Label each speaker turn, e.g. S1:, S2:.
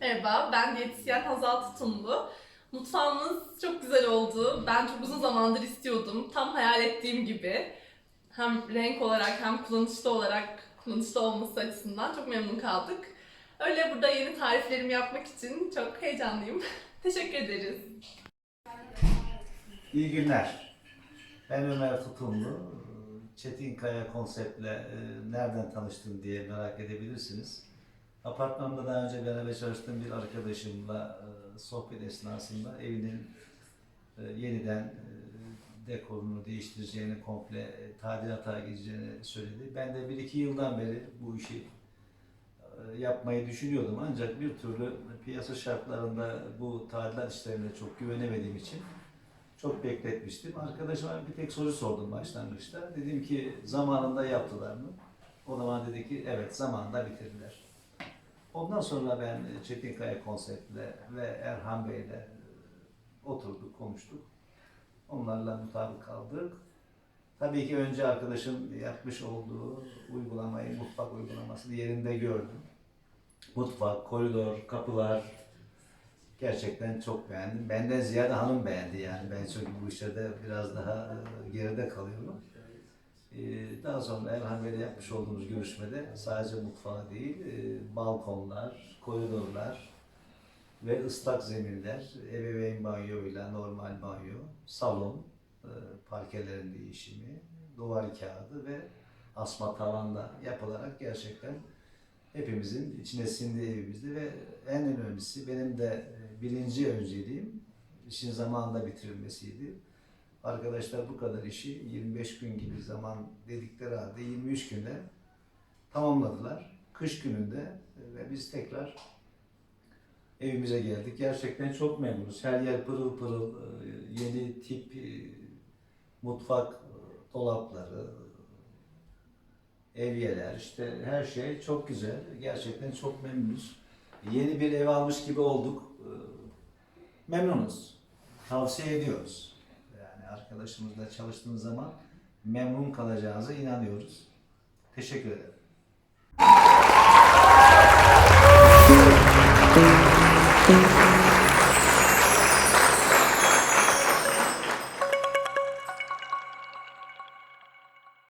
S1: Merhaba, ben diyetisyen Hazal Tutumlu. Mutfağımız çok güzel oldu. Ben çok uzun zamandır istiyordum. Tam hayal ettiğim gibi. Hem renk olarak hem kullanışlı olarak kullanışlı olması açısından çok memnun kaldık. Öyle burada yeni tariflerimi yapmak için çok heyecanlıyım. Teşekkür ederiz.
S2: İyi günler. Ben Ömer Tutumlu. Çetinkaya konseptle e, nereden tanıştım diye merak edebilirsiniz. Apartmanda daha önce beraber çalıştığım bir arkadaşımla e, sohbet esnasında evinin e, yeniden e, dekorunu değiştireceğini, komple tadilata gireceğini söyledi. Ben de bir iki yıldan beri bu işi yapmayı düşünüyordum ancak bir türlü piyasa şartlarında bu tadilat işlerine çok güvenemediğim için çok bekletmiştim. Arkadaşıma bir tek soru sordum başlangıçta. Dedim ki zamanında yaptılar mı? O zaman dedi ki evet zamanında bitirdiler. Ondan sonra ben Çetinkaya konseptle ve Erhan Bey'le e, oturduk, konuştuk. Onlarla mutabık kaldık. Tabii ki önce arkadaşın yapmış olduğu uygulamayı, mutfak uygulamasını yerinde gördüm. Mutfak, koridor, kapılar, Gerçekten çok beğendim. Benden ziyade hanım beğendi yani. Ben çünkü bu işlerde biraz daha e, geride kalıyorum. E, Daha sonra Erhan Bey'le yapmış olduğumuz görüşmede sadece mutfağı değil, e, balkonlar, koridorlar ve ıslak zeminler, ebeveyn banyoyla normal banyo, salon, e, parkelerin değişimi, duvar kağıdı ve asma tavanda yapılarak gerçekten hepimizin içine sindiği evimizde ve en önemlisi benim de e, birinci önceliğim işin zamanında bitirilmesiydi. Arkadaşlar bu kadar işi 25 gün gibi zaman dedikleri halde 23 günde tamamladılar. Kış gününde e, ve biz tekrar evimize geldik. Gerçekten çok memnunuz. Her yer pırıl pırıl, e, yeni tip e, mutfak dolapları, evyeler, işte her şey çok güzel. Gerçekten çok memnunuz. Yeni bir ev almış gibi olduk. Memnunuz. Tavsiye ediyoruz. Arkadaşımızla çalıştığımız zaman memnun kalacağınıza inanıyoruz. Teşekkür ederim.